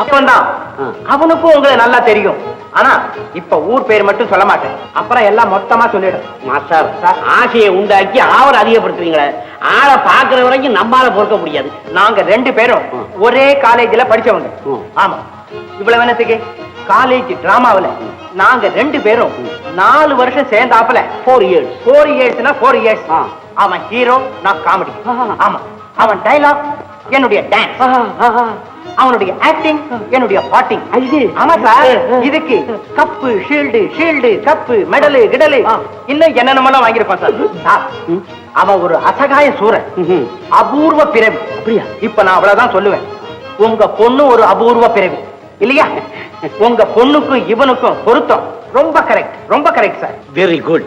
அப்பந்தான். அவனுக்கும் உங்களை நல்லா தெரியும். ஆனா இப்ப ஊர் பேர் மட்டும் சொல்ல மாட்டேன். அப்புறம் எல்லாம் மொத்தமா சொல்லிடும். மாஸ்டர். ஆசையை உண்டாக்கி ஆவரை அதிகப்படுத்துறீங்களே ஆளை பாக்குற வரைக்கும் நம்மால பொறுக்க முடியாது. நாங்க ரெண்டு பேரும். ஒரே காலேஜ்ல படிச்சவங்க. ஆமா. இவ்வளவு என்னத்துக்கு? காலேஜ் டிராமாவுல. நாங்க ரெண்டு பேரும் நாலு வருஷம் சேர்ந்தாப்புல. ஃபோர் இயர்ஸ் ஃபோர் இயர்ஸ்னா ஃபோர் இயர்ஸ். அவன் ஹீரோ நான் காமெடி. ஆமா. அவன் டைலாக் என்னுடைய டான்ஸ் அவனுடைய ஆக்டிங் என்னுடைய பாட்டிங். ஆமா சார். இதுக்கு cup shield shield cup medal கிடலு. இன்னும் என்னென்னமெல்லாம் வாங்கியிருப்பான் சார்? சார். அவன் ஒரு அசகாய சூரன். அபூர்வ பிறவி. அப்படியா? இப்ப நான் அவ்வளவுதான் சொல்லுவேன். உங்க பொண்ணு ஒரு அபூர்வ பிறவி. இல்லையா? உங்க பொண்ணுக்கும் இவனுக்கும் பொருத்தம். ரொம்ப கரெக்ட் ரொம்ப கரெக்ட் சார். வெரி குட்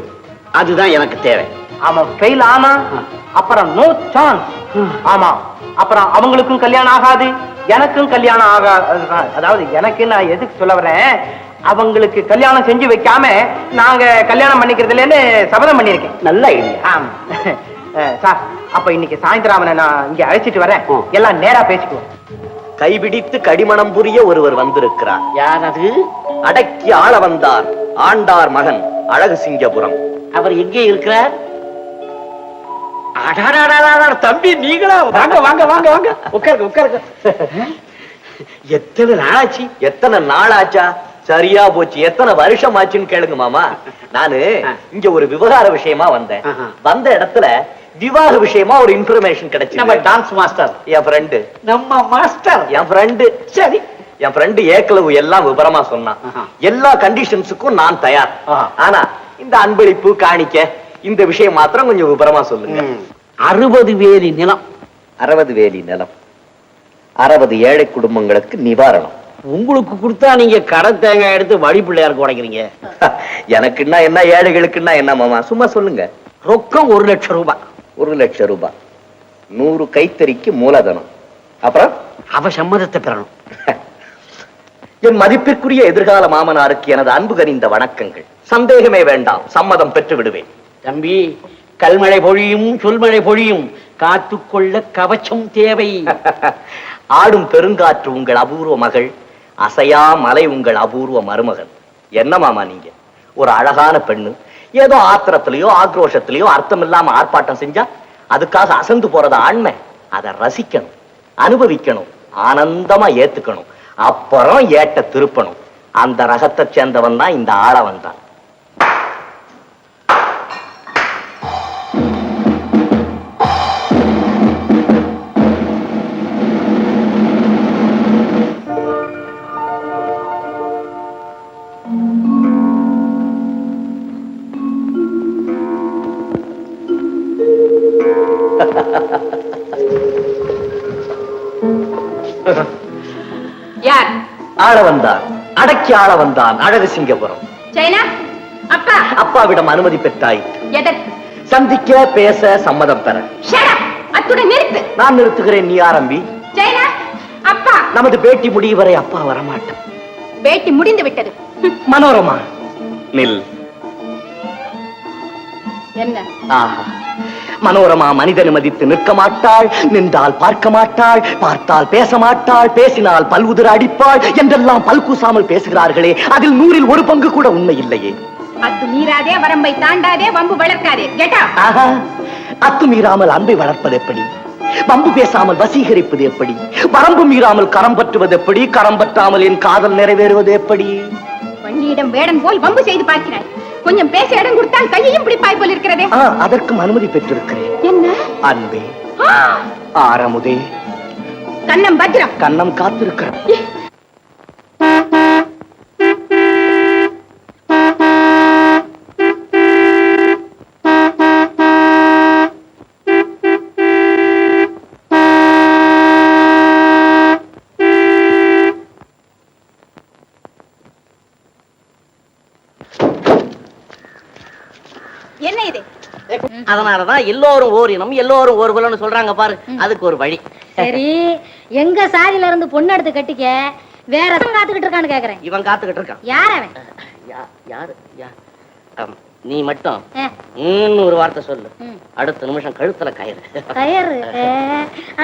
அதுதான் எனக்கு தேவை. அவன் ஃபெயில் ஆனா அப்புறம் நோ சான்ஸ் ஆமா. அப்புறம் அவங்களுக்கும் கல்யாணம் ஆகாது எனக்கும் கல்யாணம் ஆகாது அதாவது எனக்கு நான் எதுக்கு சொல்ல வரேன் அவங்களுக்கு கல்யாணம் செஞ்சு வைக்காம நாங்க கல்யாணம் பண்ணிக்கிறதுலன்னு சபதம் பண்ணியிருக்கேன். நல்ல ஐடியா சார் அப்ப இன்னைக்கு சாயந்தரம் அவனை நான் இங்க அழைச்சிட்டு வரேன். எல்லாம் நேரா பேசிக்குவோம். கைபிடித்து கடிமணம் புரிய ஒருவர் வந்திருக்கிறார். யார் அது? அடக்கி ஆள வந்தார். ஆண்டார் மகன் அழகு சிங்கபுரம். அவர் எங்கே இருக்கிறார்? தம்பி நீங்களா வாங்க வாங்க வாங்க வாங்க உட்காருங்க உட்காருங்க எத்தனை நாளாச்சு? எத்தனை நாளாச்சா சரியா போச்சு. எத்தனை வருஷம் ஆச்சுன்னு கேளுங்க மாமா. நானு இங்க ஒரு விவகார விஷயமா வந்தேன். வந்த இடத்துல விவாக விஷயமா ஒரு இன்ஃபர்மேஷன் நம்ம கிடைச்சு டான்ஸ் மாஸ்டர் என் ஃப்ரெண்டு நம்ம மாஸ்டர் என் ஃப்ரெண்டு சரி. என் ஃப்ரெண்டு ஏக்களவு எல்லாம் விவரமா சொன்னான். எல்லா கண்டிஷன்ஸுக்கும் நான் தயார். ஆனா இந்த அன்பளிப்பு காணிக்க இந்த விஷயம் மாத்திரம் கொஞ்சம் விவரமா சொல்லுங்க. அறுபது வேலி நிலம். அறுபது வேலி நிலம். அறுபது ஏழை குடும்பங்களுக்கு நிவாரணம். உங்களுக்கு கொடுத்தா நீங்க கடை தேங்காய் எடுத்து வழி பிள்ளையாருக்கு உடைக்கிறீங்க. எனக்குன்னா என்ன ஏழைகளுக்குன்னா என்ன மாமா? சும்மா சொல்லுங்க. ரொக்கம் ஒரு லட்சம் ரூபாய் ஒரு லட்சம் ரூபாய் நூறு கைத்தறிக்கு மூலதனம். அப்புறம்? அவ சம்மதத்தை பெறணும். என் மதிப்பிற்குரிய எதிர்கால மாமனாருக்கு எனது அன்பு கனிந்த வணக்கங்கள். சந்தேகமே வேண்டாம். சம்மதம் பெற்று விடுவேன். தம்பி கல்மழை பொழியும் சொல்மழை பொழியும் காத்துக்கொள்ள கவச்சம் தேவை. ஆடும் பெருங்காற்று உங்கள் அபூர்வ மகள் அசையா மலை உங்கள் அபூர்வ மருமகன். என்ன மாமா நீங்க? ஒரு அழகான பெண்ணு ஏதோ ஆத்திரத்திலயோ ஆக்ரோஷத்திலயோ அர்த்தம் இல்லாம ஆர்ப்பாட்டம் செஞ்சா அதுக்காக அசந்து போறது ஆண்மை? அதை ரசிக்கணும் அனுபவிக்கணும் ஆனந்தமா ஏத்துக்கணும் அப்புறம் ஏட்ட திருப்பணும். அந்த ரகத்தை சேர்ந்தவன் தான் இந்த ஆளவன் தான். யார்? ஆளவன் தான் அடக்கி ஆளவன் தான் அழகு சிங்கபுரம். சைனா? அப்பா? அப்பாவிடம் அனுமதி பெற்றாய். எதற்கு? சந்திக்க பேச சம்மதம் பெற அத்துடன் நிறுத்து. நான் நிறுத்துகிறேன் நீ ஆரம்பி. சைனா? அப்பா? நமது பேட்டி முடியும் வரை அப்பா வரமாட்டான் பேட்டி முடிந்து விட்டது. மனோரமா? நில். என்ன? ஆஹா. மனோரமா மனிதனை மதித்து நிற்க மாட்டாள் நின்றால் பார்க்க மாட்டாள் பார்த்தால் பேச மாட்டாள் பேசினால் பல்வுதிர அடிப்பாள் என்றெல்லாம் பல்கூசாமல் பேசுகிறார்களே அதில் நூறில் ஒரு பங்கு கூட உண்மை இல்லையே. அத்து மீறாதே வரம்பை தாண்டாதே வம்பு வளர்க்காதே கெட்டா? ஆஹா அத்துமீறாமல் அன்பை வளர்ப்பது எப்படி? வம்பு பேசாமல் வசீகரிப்பது எப்படி? வரம்பு மீறாமல் கரம் பற்றுவது எப்படி? கரம் பற்றாமல் என் காதல் நிறைவேறுவது எப்படி? வண்டியிடம் வேடன் போல் வம்பு செய்து பார்க்கிறாய். கொஞ்சம் பேச இடம் கொடுத்தால் கையையும் பிடிப்பாய் போல் இருக்கிறதே. ஆ, அதற்கும் அனுமதி பெற்றிருக்கிறேன். என்ன? அன்பே ஆரமுதே. கண்ணம் பத்திரம். கண்ணம் காத்திருக்கிறேன் அதனாலதான் எல்லோரும் ஓரினம் எல்லோரும் ஒரு குலம்னு சொல்றாங்க பாரு. அதுக்கு ஒரு வழி. சரி எங்க சாதியில இருந்து பொண்ணு எடுத்து கட்டிக்க வேற காத்துக்கிட்டு இருக்கான்னு கேக்குறேன். இவன் காத்துக்கிட்டு இருக்கான். யார் அவன்? யா- யாரு? யா- ஆம், நீ மட்டும் ஒரு வார்த்தை சொல்லு. அடுத்த நிமிஷம் கழுத்துல கயிறு. கயறு?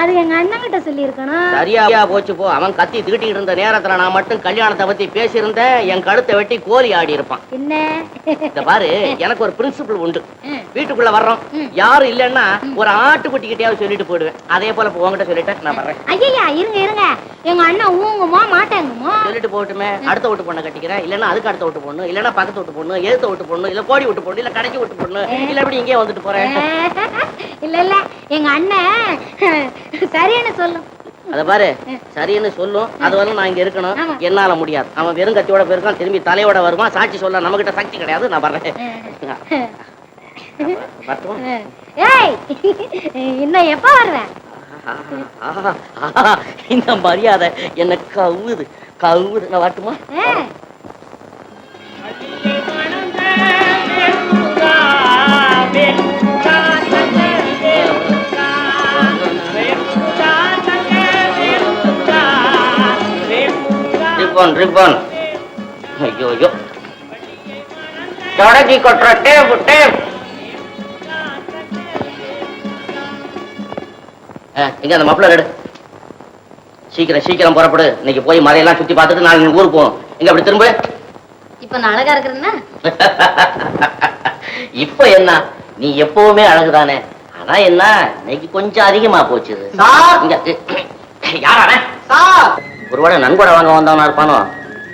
அது எங்க அண்ணன் கிட்ட சொல்லி இருக்கணும் சரியா போச்சு போ. அவன் கத்தி தீட்டிட்டு இருந்த நேரத்துல நான் மட்டும் கல்யாணத்தை பத்தி பேசியிருந்தேன். என் கழுத்தை வெட்டி கோலி ஆடி இருப்பான். என்ன? இந்த பாரு எனக்கு ஒரு பிரின்சிபல் உண்டு. வீட்டுக்குள்ள வர்றோம். யாரும் இல்லைன்னா ஒரு ஆட்டுக்குட்டி கிட்டயாவது சொல்லிட்டு போயிடுவேன். அதே போல இப்ப உன்கிட்ட சொல்லிட்டேன். நான் வர்றேன். ஐயா இருங்க இருங்க. எங்க அண்ணன் ஊங்குமோ மாட்டாங்குமோ? சொல்லிட்டு போகட்டுமே. அடுத்த வீட்டு பொண்ணை கட்டிக்கிறேன். இல்லன்னா அதுக்கு அடுத்த வீட்டு பொண்ணு இல்லன்னா பக்கத்து வீட்டு பொண்ணு எழுத்த வீட்டு பொண்ணு இல்ல கோடி வீட்டு பொண்ணு இல்ல கடைக்கு வீட்டு பொண்ணு இல்ல இப்படி இங்கே வந்துட்டு போறேன்? இல்ல இல்ல. எங்க அண்ணன் சரின்னு சொல்லும். அத பாரு சரின்னு சொல்லும். அது வரலும் நான் இங்க இருக்கணும். என்னால முடியாது. அவன் வெறும் கத்தியோட போயிருக்கான் திரும்பி தலையோட வருவான். சாட்சி சொல்ல நம்ம கிட்ட சக்தி கிடையாது. நான் வர்றேன் இன்னும் எப்ப ஆஹா, இந்த மரியாதை என்ன கவுது கவுது நான் வரட்டுமா ரிப்பன் ரிப்பன். ஐயோ ஐயோ. தொடக்கி கொட்டுற டேப் டேப். இங்க அந்த மப்ளர் எடு சீக்கிரம் சீக்கிரம் புறப்படு. இன்னைக்கு போய் மலையெல்லாம் சுத்தி பார்த்துட்டு நாளைக்கு ஊருக்கு போகணும். இங்க அப்படி திரும்ப. இப்ப நான் அழகா இருக்கிறேன்னா? இப்ப என்ன? நீ எப்பவுமே அழகுதானே? ஆனா என்ன? இன்னைக்கு கொஞ்சம் அதிகமா போச்சு இது. இங்க யாரா ஒருவேளை நன்கொடை வாங்க வந்தவனா இருப்பானோ?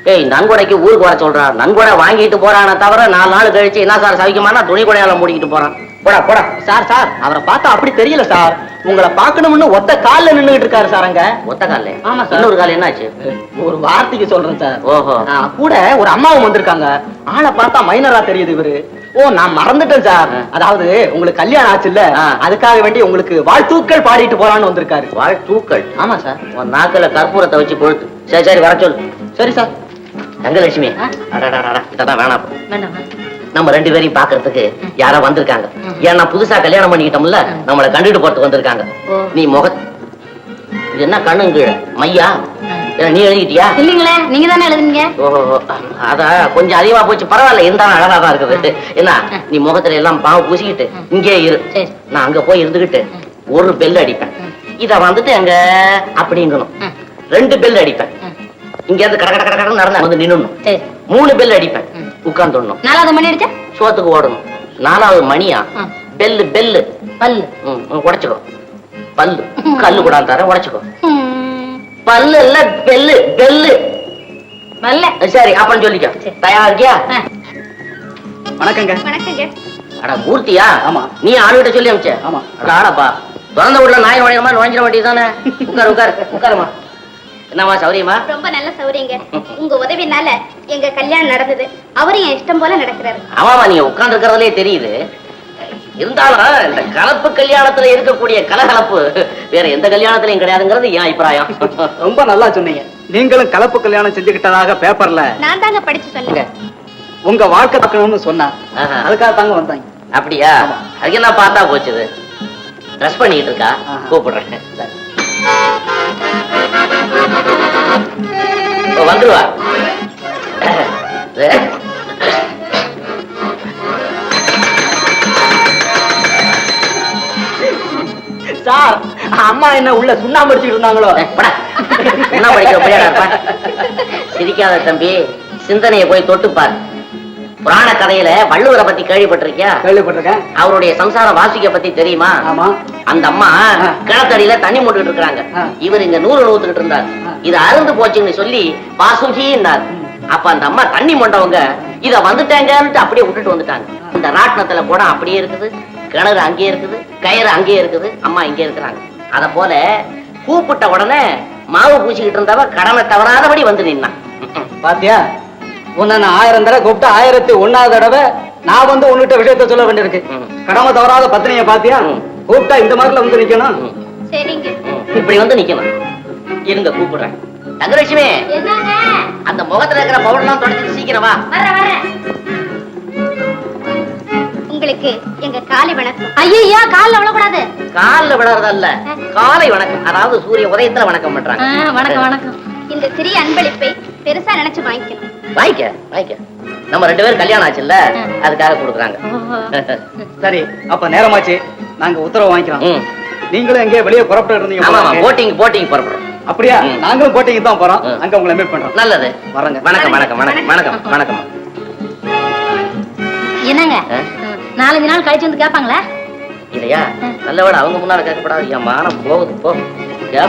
ஏய் நன்கொடைக்கு ஊருக்கு வர சொல்றா. நன்கொடை வாங்கிட்டு போறானே தவிர நாலு நாள் கழிச்சு என்ன சார் சவிக்குமானா? துணி கொடையால மூடிக்கிட்டு போறான். போடா போடா. சார் சார் அவரை பார்த்தா அப்படி தெரியல சார். உங்களை பார்க்கணும்னு ஒத்த கால்ல நின்னுகிட்டு இருக்காரு சார் அங்க. ஒத்த கால ஆமா சார். இன்னொரு கால் என்னாச்சு? ஒரு வார்த்தைக்கு சொல்றேன் சார். ஓஹோ. கூட ஒரு அம்மாவும் வந்திருக்காங்க. ஆளை பார்த்தா மைனரா தெரியுது இவரு. ஓ நான் மறந்துட்டேன் சார். அதாவது உங்களுக்கு கல்யாணம் ஆச்சுல்ல? ஆ. அதுக்காக வேண்டி உங்களுக்கு வாழ்த்தூக்கள் பாடிட்டு போறான்னு வந்திருக்காரு. வாழ் தூக்கள் ஆமா சார். உன் நாக்குல கற்பூரத்தை வச்சு கொழுத்து சரி சரி வர சொல்லு. சரி சார். தங்கலட்சுமி. இதெல்லாம் வேணாம் நம்ம ரெண்டு பேரையும் பாக்குறதுக்கு யாரோ வந்திருக்காங்க. ஏன்னா புதுசா கல்யாணம் பண்ணிக்கிட்டோம்ல நம்மளை கண்டுட்டு போறதுக்கு வந்திருக்காங்க. நீ முக இது என்ன கண்ணும் கீழே மையா நீ எழுதிட்டியா? இல்லீங்களே நீங்க தானே எழுதுனீங்க? ஓஹோ அத கொஞ்சம் அதிகமா போச்சு. பரவாயில்ல இருந்தாலும் அழகா தான் இருக்குது. என்ன நீ முகத்துல எல்லாம் பாவ பூசிக்கிட்டு இங்கே இரு. நான் அங்க போய் இருந்துகிட்டு ஒரு பெல் அடிப்பேன். இத வந்துட்டு அங்க அப்படிங்கணும். ரெண்டு பெல் அடிப்பேன். இங்க இருந்து கட கட கட கடன்னு நடந்து வந்து நின்னுடணும். சரி. மூணு பெல் அடிப்பேன். ம். உட்கார்ந்துடணும். நாலாவது மணி அடிச்சா? சோத்துக்கு ஓடணும். நாலாவது மணியா. பெல்லு. பெல்லு பல்லு உடைச்சுக்கோ. பல்லு. கல்லு கூட தர உடைச்சுக்கோ. பல்லு இல்ல பெல்லு பெல்லு பல்ல சரி அப்பன்னு சொல்லிக்கோ. சரி. தயாரா இருக்கியா. வணக்கங்க. வணக்கங்க. அட மூர்த்தியா? ஆமா. நீ ஆளுகிட்ட சொல்லி அமிச்ச. ஆமா. ஆடப்பா. திறந்த வீட்டுல நாய் மாதிரி நுழைஞ்சிட வேண்டியதானே உட்கார் உட்கார் உட்காருமா. என்னம்மா சௌரியமா ரொம்ப நல்ல சௌரியங்க. உங்க உதவினால எங்க கல்யாணம் நடந்தது. அவரும் என் இஷ்டம் போல நடக்கிறாரு. ஆமாமா நீங்க உட்கார்ந்து இருக்கிறதுலே தெரியுது. இருந்தாலும் இந்த கலப்பு கல்யாணத்துல இருக்கக்கூடிய கலகலப்பு வேற எந்த கல்யாணத்திலயும் கிடையாதுங்கிறது என் அபிப்பிராயம். ரொம்ப நல்லா சொன்னீங்க. நீங்களும் கலப்பு கல்யாணம் செஞ்சுக்கிட்டதாக பேப்பர்ல நான் தாங்க படிச்சு சொன்னேன் உங்க வாழ்க்கை பார்க்கணும்னு சொன்னா. அதுக்காக தாங்க வந்தாங்க அப்படியா? அதுக்கு என்ன பார்த்தா போச்சுது? ட்ரெஸ் பண்ணிட்டு இருக்கா. கூப்பிடுறேன். வந்துருவா. சார் அம்மா என்ன உள்ள சுண்ணாம்பு அடிச்சுட்டு இருந்தாங்களோ. என்ன படிக்கிற சிரிக்காத தம்பி சிந்தனையை போய் தொட்டு பாரு. புராண கதையில வள்ளுவரை பத்தி கேள்விப்பட்டிருக்கியா? கேள்விப்பட்டிருக்கேன். அவருடைய சம்சார வாசிக்க பத்தி தெரியுமா? ஆமா. அந்த அம்மா. கிணத்தடியில தண்ணி மூட்டுட்டு இருக்காங்க ஆ. இவர் இங்க நூறு நூத்துக்கிட்டு இருந்தார். இது அருந்து போச்சுன்னு சொல்லி வாசுகின்னார் அப்ப அந்த அம்மா தண்ணி மொண்டவங்க இத வந்துட்டாங்கன்னுட்டு அப்படியே விட்டுட்டு வந்துட்டாங்க. இந்த ராட்டினத்துல கூட அப்படியே இருக்குது. கிணறு அங்கேயே இருக்குது கயிறு அங்கேயே இருக்குது அம்மா இங்கே இருக்கிறாங்க. அத போல கூப்பிட்ட உடனே மாவு பூசிக்கிட்டு இருந்தவ கடமை தவறாதபடி வந்து நின்னான். பாத்தியா? உன்னை நான் ஆயிரம் தடவை கூப்பிட்டு ஆயிரத்தி ஒன்னாவது தடவை நான் வந்து உன்கிட்ட விஷயத்த சொல்ல வேண்டியிருக்கு. கடமை தவறாத பத்தினிய பாத்தியா. கூப்பிட்டா இந்த மாதிரில வந்து நிக்கணும். சரிங்க. இப்படி வந்து நிக்கணும். இருங்க கூப்பிடுறேன். தங்கலட்சுமி என்னங்க? அந்த முகத்துல இருக்கிற பவுடர்லாம் தொடச்சு சீக்கிரம் வா. வர வர உங்களுக்கு எங்க காலை வணக்கம். ஐயோ கால்ல விழக்கூடாது. கால்ல விழறதல்ல. காலை வணக்கம். அதாவது சூரிய உதயத்துல வணக்கம் பண்றாங்க. வணக்கம் வணக்கம். இந்த சிறிய அன்பளிப்பை பெருசா நினைச்சு வாங்கிக்கணும். வாங்கிக்க வாங்கிக்க நம்ம ரெண்டு பேரும் கல்யாணம் ஆச்சுல்ல? அதுக்காக கொடுக்குறாங்க. சரி அப்ப நேரமாச்சு. நாங்க உத்தரவு வாங்கிக்கிறோம். நீங்களும் எங்கேயோ வெளியே புறப்பட்டு இருந்தீங்க ஆமா. போட்டிங் போட்டிங் புறப்படுறோம். அப்படியா. நாங்களும் போட்டிக்கு தான் போறோம். அங்க உங்களை மீட் பண்றோம். நல்லது. வரேங்க. வணக்கம் வணக்கம் வணக்கம் வணக்கம். வணக்கம். என்னங்க? நாலஞ்சு நாள் கழிச்சு வந்து கேட்பாங்களா இல்லையா? நல்ல வேளை அவங்க முன்னால கேட்கப்படாது என் மானம் போகுது போ.